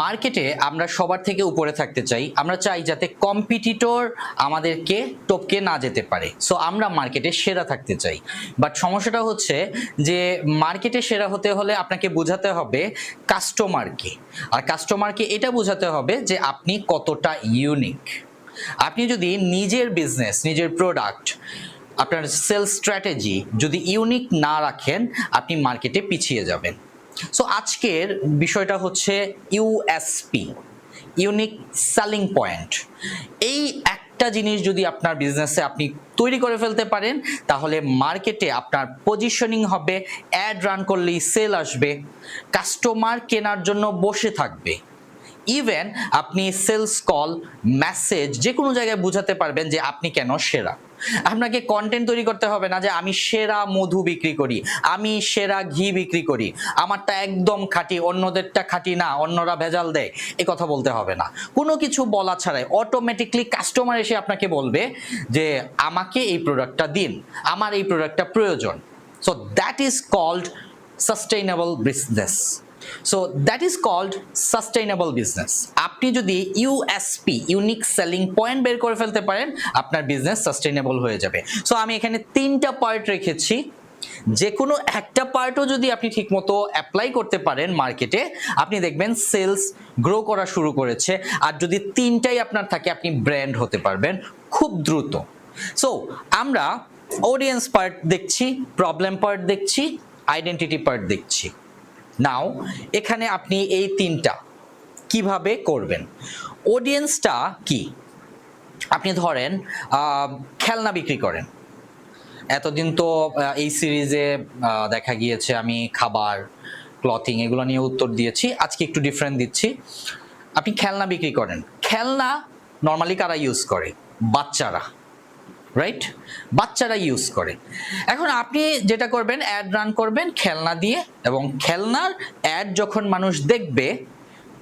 মার্কেটে আমরা সবার থেকে উপরে থাকতে চাই। আমরা চাই যাতে কম্পিটিটর আমাদেরকে টপকে না যেতে পারে। সো আমরা মার্কেটে সেরা থাকতে চাই। বাট সমস্যাটা হচ্ছে যে মার্কেটে সেরা হতে হলে আপনাকে বোঝাতে হবে কাস্টমারকে আর কাস্টমারকে এটা বোঝাতে হবে যে আপনি কতটা ইউনিক আপনি যদি নিজের বিজনেস নিজের প্রোডাক্ট আপনার সেলস স্ট্র্যাটেজি যদি ইউনিক না রাখেন, আপনি মার্কেটে পিছিয়ে যাবেন। সো আজকের বিষয়টা হচ্ছে ইউএসপি ইউনিক সেলিং পয়েন্ট এই একটা জিনিস যদি আপনার বিজনেসে আপনি তৈরি করে ফেলতে পারেন, তাহলে মার্কেটে আপনার পজিশনিং হবে অ্যাড রান করলেই সেল আসবে কাস্টমার কেনার জন্য বসে থাকবে। ইভেন আপনি সেলস কল মেসেজ যে কোনো জায়গায় বোঝাতে পারবেন যে আপনি কেন সেরা। আপনাকে কন্টেন্ট তৈরি করতে হবে না যে আমি সেরা মধু বিক্রি করি, আমি সেরা ঘি বিক্রি করি। আমারটা একদম খাঁটি, অন্যদেরটা খাঁটি না, অন্যরা ভেজাল দেয়, এ কথা বলতে হবে না। কোনো কিছু বলা ছাড়াই অটোমেটিকলি কাস্টমার এসে আপনাকে বলবে যে, আমাকে এই প্রোডাক্টটা দিন, আমার এই প্রোডাক্টটা প্রয়োজন। So that is called sustainable business so that is called sustainable business আপনি যদি ইউএসপি ইউনিক সেলিং পয়েন্ট বের করে ফেলতে পারেন, আপনার বিজনেস সাস্টেইনেবল হয়ে যাবে। সো আমি এখানে তিনটা পার্ট রেখেছি। যে কোনো একটা পার্টও যদি আপনি ঠিকমতো অ্যাপ্লাই করতে পারেন মার্কেটে আপনি দেখবেন সেলস গ্রো করা শুরু করেছে। আর যদি তিনটাই আপনার থাকে, আপনি ব্র্যান্ড হতে পারবেন খুব দ্রুত। সো আমরা অডিয়েন্স পার্ট দেখছি প্রবলেম পার্ট দেখছি আইডেন্টিটি পার্ট দেখছি। নাও, এখানে আপনি এই তিনটা কীভাবে করবেন? অডিয়েন্সটা কি? আপনি ধরেন খেলনা বিক্রি করেন। এতদিন তো এই সিরিজে দেখা গিয়েছে আমি খাবার ক্লথিং এগুলো নিয়ে উত্তর দিয়েছি, আজকে একটু ডিফারেন্ট দিচ্ছি। আপনি খেলনা বিক্রি করেন। খেলনা নর্মালি কারা ইউজ করে? বাচ্চারা। রাইট বাচ্চারা ইউজ করে। এখন আপনি যেটা করবেন অ্যাড রান করবেন, খেলনা দিয়ে এবং খেলনার অ্যাড যখন মানুষ দেখবে,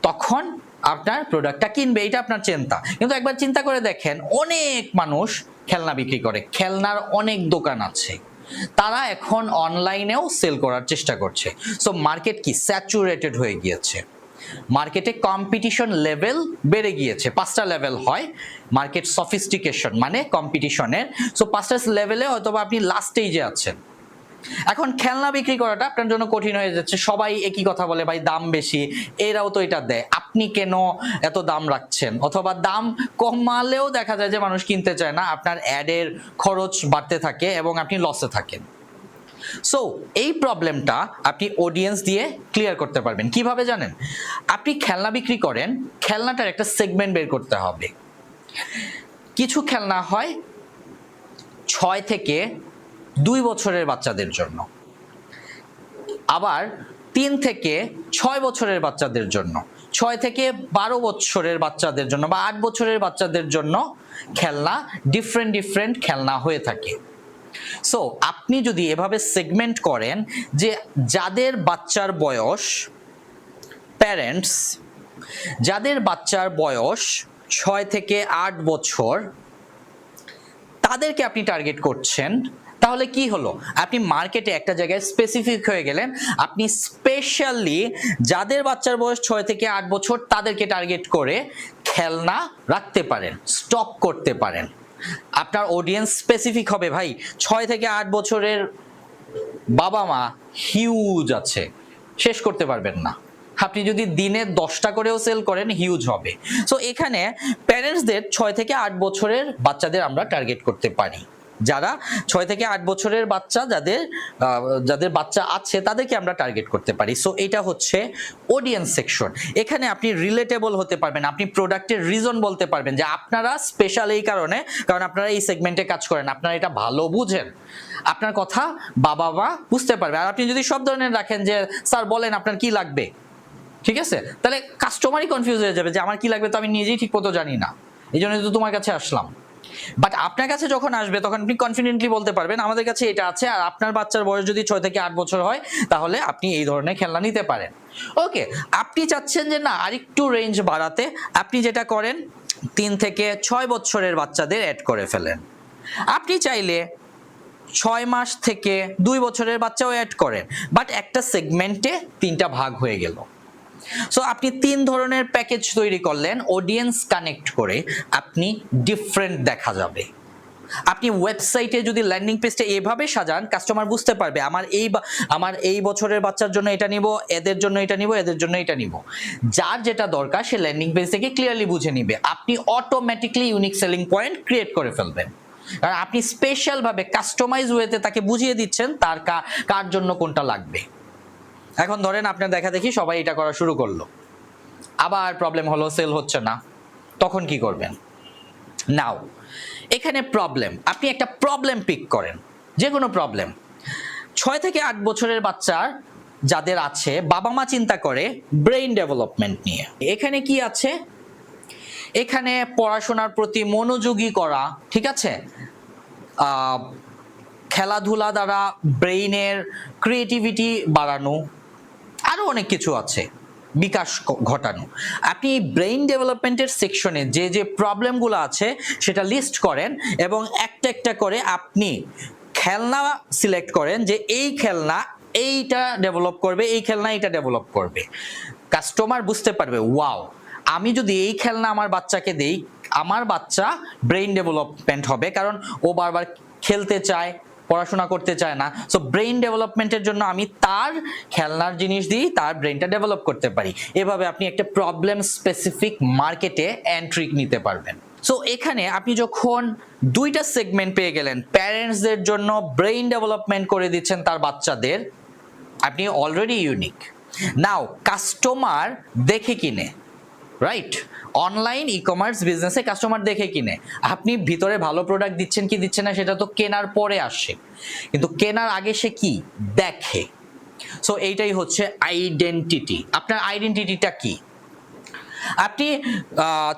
তখন আপনার প্রোডাক্টটা কিনবে। এটা আপনার চিন্তা। কিন্তু একবার চিন্তা করে দেখেন, অনেক মানুষ খেলনা বিক্রি করে। খেলনার অনেক দোকান আছে। তারা এখন অনলাইনেও সেল করার চেষ্টা করছে। সো মার্কেট কি স্যাচুরেটেড হয়ে গিয়েছে। মার্কেটে কম্পিটিশন লেভেল বেড়ে গিয়েছে। পাঁচটা লেভেল হয়। মার্কেট সফিস্টিকেশন মানে কম্পিটিশনের সো পাঁচটা লেভেলে হয়তো আপনি লাস্ট স্টেজে আছেন। এখন খেলনা বিক্রি করাটা আপনার জন্য কঠিন হয়ে যাচ্ছে। সবাই একই কথা বলে, ভাই, দাম বেশি। এরাও তো এটা দেয়। আপনি কেন এত দাম রাখছেন? অথবা দাম কমালেও দেখা যায় যে মানুষ কিনতে চায় না। আপনার অ্যাডের খরচ বাড়তে থাকে এবং আপনি লসে থাকেন। সো এই প্রবলেমটা আপনি অডিয়েন্স দিয়ে ক্লিয়ার করতে পারবেন। কীভাবে জানেন? আপনি খেলনা বিক্রি করেন, খেলনাটার একটা সেগমেন্ট বের করতে হবে। কিছু খেলনা হয় ছয় থেকে দুই বছরের বাচ্চাদের জন্য। আবার তিন থেকে ছয় বছরের বাচ্চাদের জন্য। ছয় থেকে বারো বছরের বাচ্চাদের জন্য বা আট বছরের বাচ্চাদের জন্য খেলনা ডিফারেন্ট ডিফারেন্ট খেলনা হয়ে থাকে। সো আপনি যদি এভাবে সেগমেন্ট করেন যে যাদের বাচ্চার বয়স প্যারেন্টস যাদের বাচ্চার বয়স ছয় থেকে আট বছর, তাদেরকে আপনি টার্গেট করছেন, তাহলে কি হলো? আপনি মার্কেটে একটা জায়গায় স্পেসিফিক হয়ে গেলেন, আপনি স্পেশালি যাদের বাচ্চার বয়স ছয় থেকে আট বছর তাদেরকে টার্গেট করে খেলনা রাখতে পারেন স্টক করতে পারেন। আপনার অডিয়েন্স স্পেসিফিক হবে ভাই। ছয় থেকে আট বছরের বাবা মা হিউজ আছে। শেষ করতে পারবেন না। আপনি যদি দিনে দশটা করেও সেল করেন হিউজ হবে। সো এখানে প্যারেন্টসদের ছয় থেকে আট বছরের বাচ্চাদের আমরা টার্গেট করতে পারি। যারা ছয় থেকে আট বছরের বাচ্চা যাদের যাদের বাচ্চা আছে তাদেরকে আমরা টার্গেট করতে পারি। সো এটা হচ্ছে অডিয়েন্স সেকশন এখানে আপনি রিলেটেবল হতে পারবেন, আপনি প্রোডাক্টের রিজন বলতে পারবেন যে আপনারা স্পেশাল এই কারণে, কারণ আপনারা এই সেগমেন্টে কাজ করেন, আপনারা এটা ভালো বুঝেন। আপনার কথা বাবা মা বুঝতে পারবে। আর আপনি যদি সব ধরনের রাখেন যে, স্যার, বলেন আপনার কি লাগবে? ঠিক আছে? তাহলে কাস্টমারই কনফিউজ হয়ে যাবে যে, আমার কি লাগবে? তো আমি নিজেই ঠিক মতো জানি না। এই জন্য তো তোমার কাছে আসলাম। বাট আপনার কাছে যখন আসবে, তখন আপনি কনফিডেন্টলি বলতে পারবেন, আমাদের কাছে এটা আছে, আর আপনার বাচ্চার বয়স যদি ছয় থেকে আট বছর হয়, তাহলে আপনি এই ধরনের খেলনা নিতে পারেন। ওকে আপনি চাচ্ছেন যে না, আরেকটু রেঞ্জ বাড়াতে, আপনি যেটা করেন, তিন থেকে ছয় বছরের বাচ্চাদের অ্যাড করে ফেলেন। আপনি চাইলে ছয় মাস থেকে দুই বছরের বাচ্চাও অ্যাড করেন বাট একটা সেগমেন্টে তিনটা ভাগ হয়ে গেল। সো আপনি তিন ধরনের প্যাকেজ তৈরি করলেন অডিয়েন্স কানেক্ট করে আপনি ডিফারেন্ট দেখা যাবে। আপনি ওয়েবসাইটে যদি ল্যান্ডিং পেজটা এভাবে সাজান কাস্টমার বুঝতে পারবে, আমার এই আমার এই বছরের বাচ্চার জন্য এটা নিব, এদের জন্য এটা নিব, এদের জন্য এটা নিব। যার যেটা দরকার, সে ল্যান্ডিং পেজ থেকে ক্লিয়ারলি বুঝে নিবে। আপনি automatically unique selling point create করে ফেলবেন। কারণ আপনি স্পেশাল ভাবে কাস্টমাইজ ওয়েতে তাকে বুঝিয়ে দিচ্ছেন, তার কার জন্য কোনটা লাগবে। এখন ধরেন আপনার দেখা দেখি সবাই এটা করা শুরু করল। আবার প্রবলেম হলো সেল হচ্ছে না। তখন কি করবেন? নাও এখানে প্রবলেম আপনি একটা প্রবলেম পিক করেন। যে কোনো প্রবলেম ছয় থেকে আট বছরের বাচ্চার যাদের আছে, বাবা মা চিন্তা করে ব্রেইন ডেভেলপমেন্ট নিয়ে। এখানে কি আছে? এখানে পড়াশোনার প্রতি মনোযোগী করা, ঠিক আছে? খেলাধুলা দ্বারা ব্রেইনের ক্রিয়েটিভিটি বাড়ানো আরও অনেক কিছু আছে বিকাশ ঘটানো। আপনি ব্রেইন ডেভেলপমেন্টের সেকশনে যে যে প্রবলেমগুলো আছে সেটা লিস্ট করেন এবং একটা একটা করে আপনি খেলনা সিলেক্ট করেন যে এই খেলনা এইটা ডেভেলপ করবে, এই খেলনা এইটা ডেভেলপ করবে। কাস্টমার বুঝতে পারবে ওয়াও আমি যদি এই খেলনা আমার বাচ্চাকে দেই, আমার বাচ্চা ব্রেইন ডেভেলপমেন্ট হবে। কারণ ও বারবার খেলতে চায় পড়াশোনা করতে চায় না। সো ব্রেইন ডেভেলপমেন্টের জন্য আমি তার খেলনার জিনিস দিই তার ব্রেইনটা ডেভেলপ করতে পারি। এভাবে আপনি একটা প্রবলেম স্পেসিফিক মার্কেটে এন্ট্রি নিতে পারবেন। সো এখানে আপনি যখন দুইটা সেগমেন্ট পেয়ে গেলেন প্যারেন্টসদের জন্য ব্রেইন ডেভেলপমেন্ট করে দিচ্ছেন তার বাচ্চাদের, আপনি অলরেডি ইউনিক নাও কাস্টমার দেখে কিনে রাইট অনলাইন ই কমার্স বিজনেসে কাস্টমার দেখে কিনে। আপনি ভিতরে ভালো প্রোডাক্ট দিচ্ছেন কি দিচ্ছেন না, সেটা তো কেনার পরে আসে। কিন্তু কেনার আগে সে কি? দেখে। সো এইটাই হচ্ছে আইডেন্টিটি আপনার আইডেন্টিটিটা কি? আপনি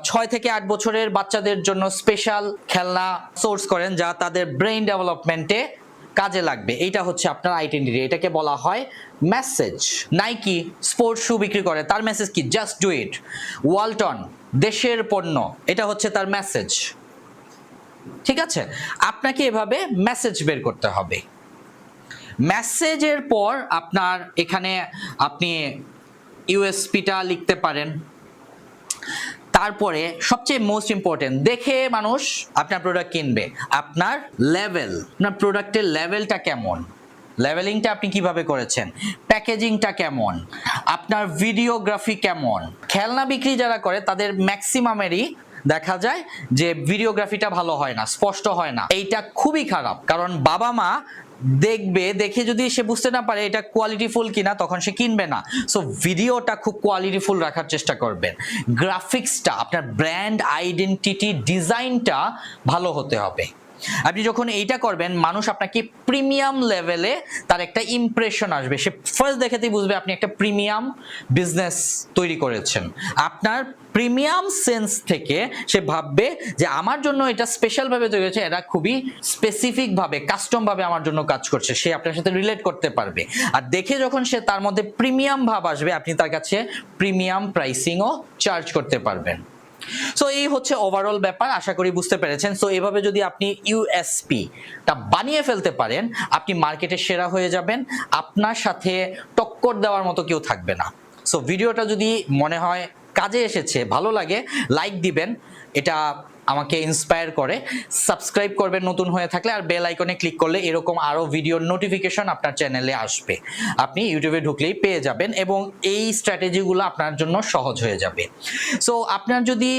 ছয় থেকে আট বছরের বাচ্চাদের জন্য স্পেশাল খেলনা সোর্স করেন যা তাদের ব্রেইন ডেভেলপমেন্টে কাজে লাগবে। এইটা হচ্ছে আপনার আইডেন্টিটি এটাকে বলা হয় মেসেজ নাইকি স্পোর্টস শু বিক্রি করে। তার মেসেজ কি? জাস্ট ডু ইট ওয়ালটন দেশের পণ্য। এটা হচ্ছে তার মেসেজ ঠিক আছে? আপনাকে এভাবে মেসেজ বের করতে হবে। মেসেজের পর আপনার এখানে আপনি ইউএসপিটা লিখতে পারেন। তারপরে সবচেয়ে মোস্ট ইম্পর্টেন্ট দেখে মানুষ আপনার প্রোডাক্ট কিনবে। আপনার লেভেল আপনার প্রোডাক্টের লেভেলটা কেমন? লেভেলিংটা আপনি কীভাবে করেছেন? প্যাকেজিংটা কেমন? আপনার ভিডিওগ্রাফি কেমন? খেলনা বিক্রি যারা করে, তাদের ম্যাক্সিমামেরই দেখা যায় যে ভিডিওগ্রাফিটা ভালো হয় না, স্পষ্ট হয় না। এইটা খুবই খারাপ, কারণ বাবা মা দেখবে, দেখে যদি সে বুঝতে না পারে এটা কোয়ালিটিফুল কিনা, তখন সে কিনবে না। সো ভিডিওটা খুব কোয়ালিটিফুল রাখার চেষ্টা করবেন। গ্রাফিক্সটা আপনার ব্র্যান্ড আইডেন্টিটি ডিজাইনটা ভালো হতে হবে। আপনি যখন এইটা করবেন, মানুষ আপনাকে প্রিমিয়াম লেভেলে তার একটা ইমপ্রেশন আসবে। সে ফার্স্ট দেখাতেই বুঝবে আপনি একটা প্রিমিয়াম বিজনেস তৈরি করেছেন। আপনার প্রিমিয়াম সেন্স থেকে সে ভাববে যে আমার জন্য এটা স্পেশাল ভাবে তৈরি হয়েছে এটা খুবই স্পেসিফিক ভাবে কাস্টম ভাবে আমার জন্য কাজ করছে, সে আপনার সাথে রিলেট করতে পারবে। আর দেখে যখন সে তার মধ্যে প্রিমিয়াম ভাব আসবে, আপনি তার কাছে প্রিমিয়াম প্রাইসিংও চার্জ করতে পারবেন। সো এই হচ্ছে ওভারঅল ব্যাপার, আশা করি বুঝতে পেরেছেন। সো এভাবে যদি আপনি ইউএসপি টা বানিয়ে ফেলতে পারেন, আপনি মার্কেটে সেরা হয়ে যাবেন। আপনার সাথে টক্কর দেওয়ার মতো কেউ থাকবে না। সো ভিডিওটা যদি মনে হয় কাজে এসেছে, ভালো লাগে লাইক দিবেন। এটা আমাকে ইন্সপায়ার করে। সাবস্ক্রাইব করবেন নতুন হয়ে থাকলে আর বেল আইকনে ক্লিক করলে এরকম আরও ভিডিওর নোটিফিকেশন আপনার চ্যানেলে আসবে। আপনি ইউটিউবে ঢুকলেই পেয়ে যাবেন এবং এই স্ট্র্যাটেজিগুলো আপনার জন্য সহজ হয়ে যাবে। সো আপনার যদি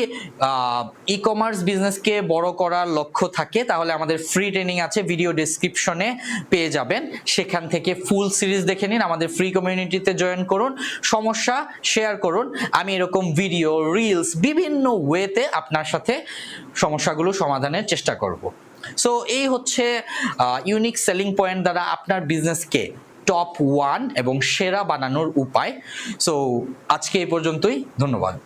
ই কমার্স বিজনেসকে বড় করার লক্ষ্য থাকে, তাহলে আমাদের ফ্রি ট্রেনিং আছে ভিডিও ডেসক্রিপশনে পেয়ে যাবেন। সেখান থেকে ফুল সিরিজ দেখে নিন, আমাদের ফ্রি কমিউনিটিতে জয়েন করুন, সমস্যা শেয়ার করুন। আমি এরকম ভিডিও রিলস বিভিন্ন ওয়েতে আপনার সাথে সমস্যাগুলো সমাধানের চেষ্টা করব। সো এই হচ্ছে ইউনিক সেলিং পয়েন্ট দ্বারা আপনার বিজনেসকে টপ ওয়ান এবং সেরা বানানোর উপায়। সো আজকে এই পর্যন্তই। ধন্যবাদ।